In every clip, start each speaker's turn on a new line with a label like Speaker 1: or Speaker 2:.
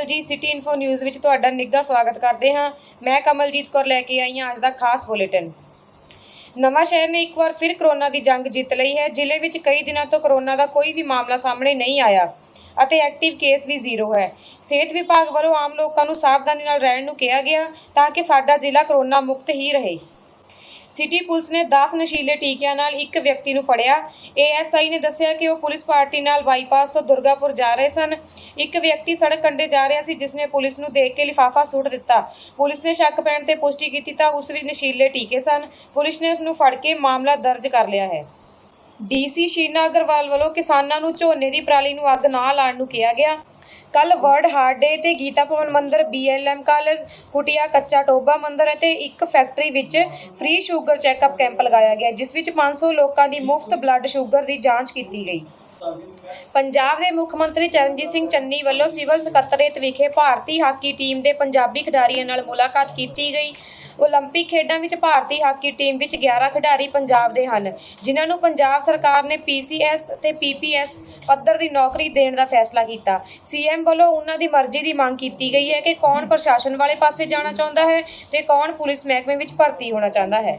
Speaker 1: ਅਕਾਲ ਜੀ city info news ਵਿੱਚ ਤੁਹਾਡਾ ਨਿੱਘਾ ਸਵਾਗਤ ਕਰਦੇ ਹਾਂ। ਮੈਂ ਕਮਲਜੀਤ ਕੌਰ ਲੈ ਕੇ ਆਈ ਹਾਂ ਅੱਜ ਦਾ ਖਾਸ ਬੁਲੇਟਿਨ। ਨਵਾਂ ਸ਼ਹਿਰ ਨੇ ਇੱਕ ਵਾਰ ਫਿਰ ਕਰੋਨਾ ਦੀ ਜੰਗ ਜਿੱਤ ਲਈ ਹੈ। ਜ਼ਿਲ੍ਹੇ ਵਿੱਚ ਕਈ ਦਿਨਾਂ ਤੋਂ ਕਰੋਨਾ ਦਾ ਕੋਈ ਵੀ ਮਾਮਲਾ ਸਾਹਮਣੇ ਨਹੀਂ ਆਇਆ ਅਤੇ ਐਕਟਿਵ ਕੇਸ ਵੀ ਜ਼ੀਰੋ ਹੈ। ਸਿਹਤ ਵਿਭਾਗ ਵੱਲੋਂ ਆਮ ਲੋਕਾਂ ਨੂੰ ਸਾਵਧਾਨੀ ਨਾਲ ਰਹਿਣ ਨੂੰ ਕਿਹਾ ਗਿਆ ਤਾਂ ਕਿ ਸਾਡਾ ਜ਼ਿਲ੍ਹਾ ਕਰੋਨਾ ਮੁਕਤ ਹੀ ਰਹੇ। ਸਿਟੀ ਪੁਲਿਸ ਨੇ 10 ਨਸ਼ੀਲੇ ਟੀਕਿਆਂ ਨਾਲ ਇੱਕ ਵਿਅਕਤੀ ਨੂੰ ਫੜਿਆ। ਏਐਸਆਈ ਨੇ ਦੱਸਿਆ ਕਿ ਉਹ ਪੁਲਿਸ ਪਾਰਟੀ ਨਾਲ ਬਾਈਪਾਸ ਤੋਂ ਦੁਰਗਾਪੁਰ ਜਾ ਰਹੇ ਸਨ। ਇੱਕ ਵਿਅਕਤੀ ਸੜਕ ਕੰਢੇ ਜਾ ਰਿਹਾ ਸੀ, ਜਿਸ ਨੇ ਪੁਲਿਸ ਨੂੰ ਦੇਖ ਕੇ ਲਿਫਾਫਾ ਸੁੱਟ ਦਿੱਤਾ। ਪੁਲਿਸ ਨੇ ਸ਼ੱਕ ਪੈਣ ਤੇ ਪੁਸ਼ਟੀ ਕੀਤੀ ਤਾਂ ਉਸ ਵਿੱਚ ਨਸ਼ੀਲੇ ਟੀਕੇ ਸਨ। ਪੁਲਿਸ ਨੇ ਉਸ ਨੂੰ ਫੜ ਕੇ ਮਾਮਲਾ ਦਰਜ ਕਰ ਲਿਆ ਹੈ। ਡੀਸੀ ਸ਼ੀਨਾ ਅਗਰਵਾਲ ਵੱਲੋਂ ਕਿਸਾਨਾਂ ਨੂੰ ਝੋਨੇ ਦੀ ਪਰਾਲੀ ਨੂੰ ਅੱਗ ਨਾ ਲਾਉਣ ਨੂੰ ਕਿਹਾ ਗਿਆ। ਕੱਲ ਵਰਲਡ ਹਾਰਟ ਡੇ ਤੇ ਗੀਤਾ ਭਵਨ ਮੰਦਿਰ ਬੀਐਲਐਮ ਕਾਲਜ, ਕੁਟਿਆ ਕੱਚਾ ਟੋਬਾ ਮੰਦਿਰ ਅਤੇ ਇੱਕ ਫੈਕਟਰੀ ਵਿੱਚ ਫ੍ਰੀ ਸ਼ੂਗਰ ਚੈੱਕਅਪ ਕੈਂਪ ਲਗਾਇਆ ਗਿਆ, ਜਿਸ ਵਿੱਚ 500 ਲੋਕਾਂ ਦੀ ਮੁਫਤ ਬਲੱਡ ਸ਼ੂਗਰ ਦੀ ਜਾਂਚ ਕੀਤੀ ਗਈ। ਪੰਜਾਬ ਦੇ ਮੁੱਖ ਮੰਤਰੀ ਚਰਨਜੀਤ ਸਿੰਘ ਚੰਨੀ ਵੱਲੋਂ ਸਿਵਲ ਸਕੱਤਰੇਤ ਵਿਖੇ ਭਾਰਤੀ ਹਾਕੀ ਟੀਮ ਦੇ ਪੰਜਾਬੀ ਖਿਡਾਰੀਆਂ ਨਾਲ ਮੁਲਾਕਾਤ ਕੀਤੀ ਗਈ। ਓਲੰਪਿਕ ਖੇਡਾਂ ਵਿੱਚ ਭਾਰਤੀ ਹਾਕੀ ਟੀਮ ਵਿੱਚ 11 ਖਿਡਾਰੀ ਪੰਜਾਬ ਦੇ ਹਨ, ਜਿਨ੍ਹਾਂ ਨੂੰ ਪੰਜਾਬ ਸਰਕਾਰ ਨੇ ਪੀਸੀਐਸ ਤੇ ਪੀਪੀਐਸ ਪੱਧਰ ਦੀ ਨੌਕਰੀ ਦੇਣ ਦਾ ਫੈਸਲਾ ਕੀਤਾ। ਸੀਐਮ ਵੱਲੋਂ ਉਹਨਾਂ ਦੀ ਮਰਜ਼ੀ ਦੀ ਮੰਗ ਕੀਤੀ ਗਈ ਹੈ ਕਿ ਕੌਣ ਪ੍ਰਸ਼ਾਸਨ ਵਾਲੇ ਪਾਸੇ ਜਾਣਾ ਚਾਹੁੰਦਾ ਹੈ ਤੇ ਕੌਣ ਪੁਲਿਸ ਮਹਿਕਮੇ ਵਿੱਚ ਭਰਤੀ ਹੋਣਾ ਚਾਹੁੰਦਾ ਹੈ।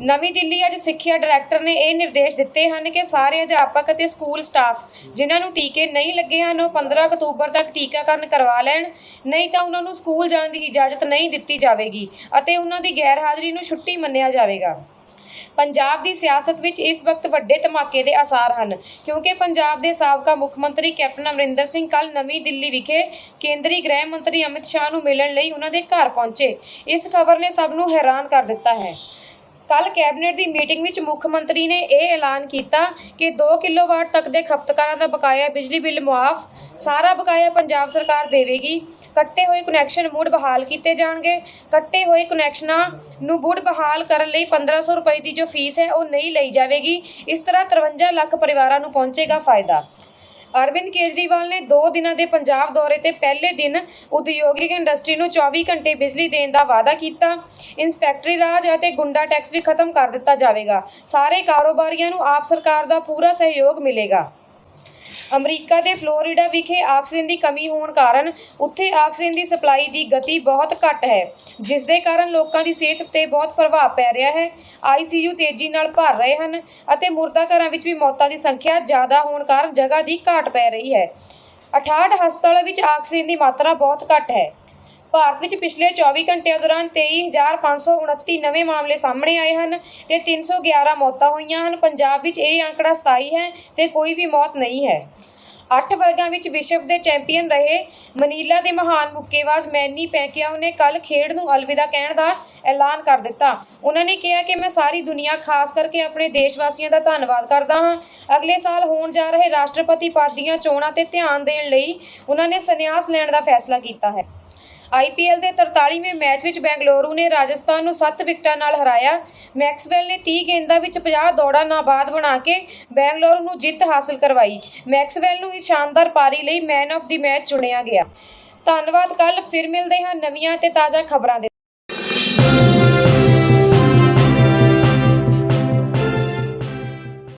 Speaker 1: ਨਵੀਂ ਦਿੱਲੀ ਅੱਜ ਸਿੱਖਿਆ ਡਾਇਰੈਕਟਰ ਨੇ ਇਹ ਨਿਰਦੇਸ਼ ਦਿੱਤੇ ਹਨ ਕਿ ਸਾਰੇ ਅਧਿਆਪਕ ਅਤੇ ਸਕੂਲ ਸਟਾਫ ਜਿਨ੍ਹਾਂ ਨੂੰ ਟੀਕੇ ਨਹੀਂ ਲੱਗੇ ਹਨ, ਉਹ 15 ਅਕਤੂਬਰ ਤੱਕ ਟੀਕਾਕਰਨ ਕਰਵਾ ਲੈਣ। ਨਹੀਂ ਤਾਂ ਉਹਨਾਂ ਨੂੰ ਸਕੂਲ ਜਾਣ ਦੀ ਇਜਾਜ਼ਤ ਨਹੀਂ ਦਿੱਤੀ ਜਾਵੇਗੀ ਅਤੇ ਉਹਨਾਂ ਦੀ ਗੈਰ ਹਾਜ਼ਰੀ ਨੂੰ ਛੁੱਟੀ ਮੰਨਿਆ ਜਾਵੇਗਾ। ਪੰਜਾਬ ਦੀ ਸਿਆਸਤ ਵਿੱਚ ਇਸ ਵਕਤ ਵੱਡੇ ਧਮਾਕੇ ਦੇ ਆਸਾਰ ਹਨ, ਕਿਉਂਕਿ ਪੰਜਾਬ ਦੇ ਸਾਬਕਾ ਮੁੱਖ ਮੰਤਰੀ ਕੈਪਟਨ ਅਮਰਿੰਦਰ ਸਿੰਘ ਕੱਲ ਨਵੀਂ ਦਿੱਲੀ ਵਿਖੇ ਕੇਂਦਰੀ ਗ੍ਰਹਿ ਮੰਤਰੀ ਅਮਿਤ ਸ਼ਾਹ ਨੂੰ ਮਿਲਣ ਲਈ ਉਹਨਾਂ ਦੇ ਘਰ ਪਹੁੰਚੇ। ਇਸ ਖਬਰ ਨੇ ਸਭ ਨੂੰ ਹੈਰਾਨ ਕਰ ਦਿੱਤਾ ਹੈ। ਕੱਲ ਕੈਬਨਿਟ ਦੀ ਮੀਟਿੰਗ ਵਿੱਚ ਮੁੱਖ ਮੰਤਰੀ ਨੇ ਇਹ ਐਲਾਨ ਕੀਤਾ ਕਿ 2 ਕਿਲੋਵਾਟ ਤੱਕ ਦੇ ਖਪਤਕਾਰਾਂ ਦਾ ਬਕਾਇਆ ਬਿਜਲੀ ਬਿੱਲ ਮੁਆਫ ਸਾਰਾ ਬਕਾਇਆ ਪੰਜਾਬ ਸਰਕਾਰ ਦੇਵੇਗੀ। ਕੱਟੇ ਹੋਏ ਕਨੈਕਸ਼ਨ ਮੁੜ ਬਹਾਲ ਕੀਤੇ ਜਾਣਗੇ। ਕੱਟੇ ਹੋਏ ਕਨੈਕਸ਼ਨਾਂ ਨੂੰ ਮੁੜ ਬਹਾਲ ਕਰਨ ਲਈ 1500 ਰੁਪਏ ਦੀ ਜੋ ਫੀਸ ਹੈ ਉਹ ਨਹੀਂ ਲਈ ਜਾਵੇਗੀ। ਇਸ ਤਰ੍ਹਾਂ 53 ਲੱਖ ਪਰਿਵਾਰਾਂ ਨੂੰ ਪਹੁੰਚੇਗਾ ਫਾਇਦਾ। ਅਰਵਿੰਦ ਕੇਜਰੀਵਾਲ ਨੇ 2 ਦਿਨਾਂ ਦੇ ਪੰਜਾਬ ਦੌਰੇ ਤੇ ਪਹਿਲੇ ਦਿਨ ਉਦਯੋਗਿਕ ਇੰਡਸਟਰੀ ਨੂੰ 24 ਘੰਟੇ ਬਿਜਲੀ ਦੇਣ ਦਾ ਵਾਅਦਾ ਕੀਤਾ। ਇੰਸਪੈਕਟਰੀ ਰਾਜ ਅਤੇ ਗੁੰਡਾ ਟੈਕਸ ਵੀ ਖਤਮ ਕਰ ਦਿੱਤਾ ਜਾਵੇਗਾ। ਸਾਰੇ ਕਾਰੋਬਾਰੀਆਂ ਨੂੰ ਆਪ ਸਰਕਾਰ ਦਾ ਪੂਰਾ ਸਹਿਯੋਗ ਮਿਲੇਗਾ। ਅਮਰੀਕਾ ਦੇ ਫਲੋਰੀਡਾ ਵਿਖੇ ਆਕਸੀਜਨ ਦੀ ਕਮੀ ਹੋਣ ਕਾਰਨ ਉੱਥੇ ਆਕਸੀਜਨ ਦੀ ਸਪਲਾਈ ਦੀ ਗਤੀ ਬਹੁਤ ਘੱਟ ਹੈ ਜਿਸ ਦੇ ਕਾਰਨ ਲੋਕਾਂ ਦੀ ਸਿਹਤ ਤੇ ਬਹੁਤ ਪ੍ਰਭਾਵ ਪੈ ਰਿਹਾ ਹੈ। ਆਈਸੀਯੂ ਤੇਜ਼ੀ ਨਾਲ ਭਰ ਰਹੇ ਹਨ ਅਤੇ ਮੁਰਦਾ ਘਰਾਂ ਵਿੱਚ ਵੀ ਮੌਤਾਂ ਦੀ ਸੰਖਿਆ ਜ਼ਿਆਦਾ ਹੋਣ ਕਾਰਨ ਜਗ੍ਹਾ ਦੀ ਘਾਟ ਪੈ ਰਹੀ ਹੈ। 68 ਹਸਪਤਾਲਾਂ ਵਿੱਚ ਆਕਸੀਜਨ ਦੀ ਮਾਤਰਾ ਬਹੁਤ ਘੱਟ ਹੈ। ਭਾਰਤ ਵਿੱਚ ਪਿਛਲੇ 24 ਘੰਟਿਆਂ ਦੌਰਾਨ 23529 ਨਵੇਂ ਮਾਮਲੇ ਸਾਹਮਣੇ ਆਏ ਹਨ ਤੇ 311 ਮੌਤਾਂ ਹੋਈਆਂ ਹਨ। ਪੰਜਾਬ ਵਿੱਚ ਇਹ ਅੰਕੜਾ 27 ਹੈ ਤੇ ਕੋਈ ਵੀ ਮੌਤ ਨਹੀਂ ਹੈ। ਅੱਠ ਵਰਗਾਂ ਵਿੱਚ ਵਿਸ਼ਵ ਦੇ ਚੈਂਪੀਅਨ ਰਹੇ ਮਨੀਲਾ ਦੇ ਮਹਾਨ ਮੁੱਕੇਬਾਜ਼ ਮੈਨੀ ਪੈਕਿਆਓ ਨੇ ਕੱਲ ਖੇਡ ਨੂੰ ਅਲਵਿਦਾ ਕਹਿਣ ਦਾ ਐਲਾਨ ਕਰ ਦਿੱਤਾ। ਉਹਨਾਂ ਨੇ ਕਿਹਾ ਕਿ ਮੈਂ ਸਾਰੀ ਦੁਨੀਆ ਖਾਸ ਕਰਕੇ ਆਪਣੇ ਦੇਸ਼ ਵਾਸੀਆਂ ਦਾ ਧੰਨਵਾਦ ਕਰਦਾ ਹਾਂ। ਅਗਲੇ ਸਾਲ ਹੋਣ ਜਾ ਰਹੇ ਰਾਸ਼ਟਰਪਤੀ ਪਦ ਦੀਆਂ ਚੋਣਾਂ ਤੇ ਧਿਆਨ ਦੇਣ ਲਈ ਉਹਨਾਂ ਨੇ ਸੰਨਿਆਸ ਲੈਣ ਦਾ ਫੈਸਲਾ ਕੀਤਾ ਹੈ। ਆਈਪੀਐਲ ਦੇ 43ਵੇਂ ਮੈਚ ਵਿੱਚ ਬੈਂਗਲੁਰੂ ਨੇ ਰਾਜਸਥਾਨ ਨੂੰ 7 ਵਿਕਟਾਂ ਨਾਲ ਹਰਾਇਆ। ਮੈਕਸਵੈਲ ਨੇ 30 ਗੇਂਦਾਂ ਵਿੱਚ 50 ਦੌੜਾਂ ਨਾਬਾਦ ਬਣਾ ਕੇ ਬੈਂਗਲੁਰੂ ਨੂੰ ਜਿੱਤ ਹਾਸਲ ਕਰਵਾਈ। ਮੈਕਸਵੈਲ ਨੂੰ ਇਸ ਸ਼ਾਨਦਾਰ ਪਾਰੀ ਲਈ ਮੈਨ ਆਫ ਦੀ ਮੈਚ ਚੁਣਿਆ ਗਿਆ। ਧੰਨਵਾਦ ਕੱਲ ਫਿਰ ਮਿਲਦੇ ਹਾਂ ਨਵੀਆਂ ਤੇ ਤਾਜ਼ਾ ਖਬਰਾਂ ਦੇ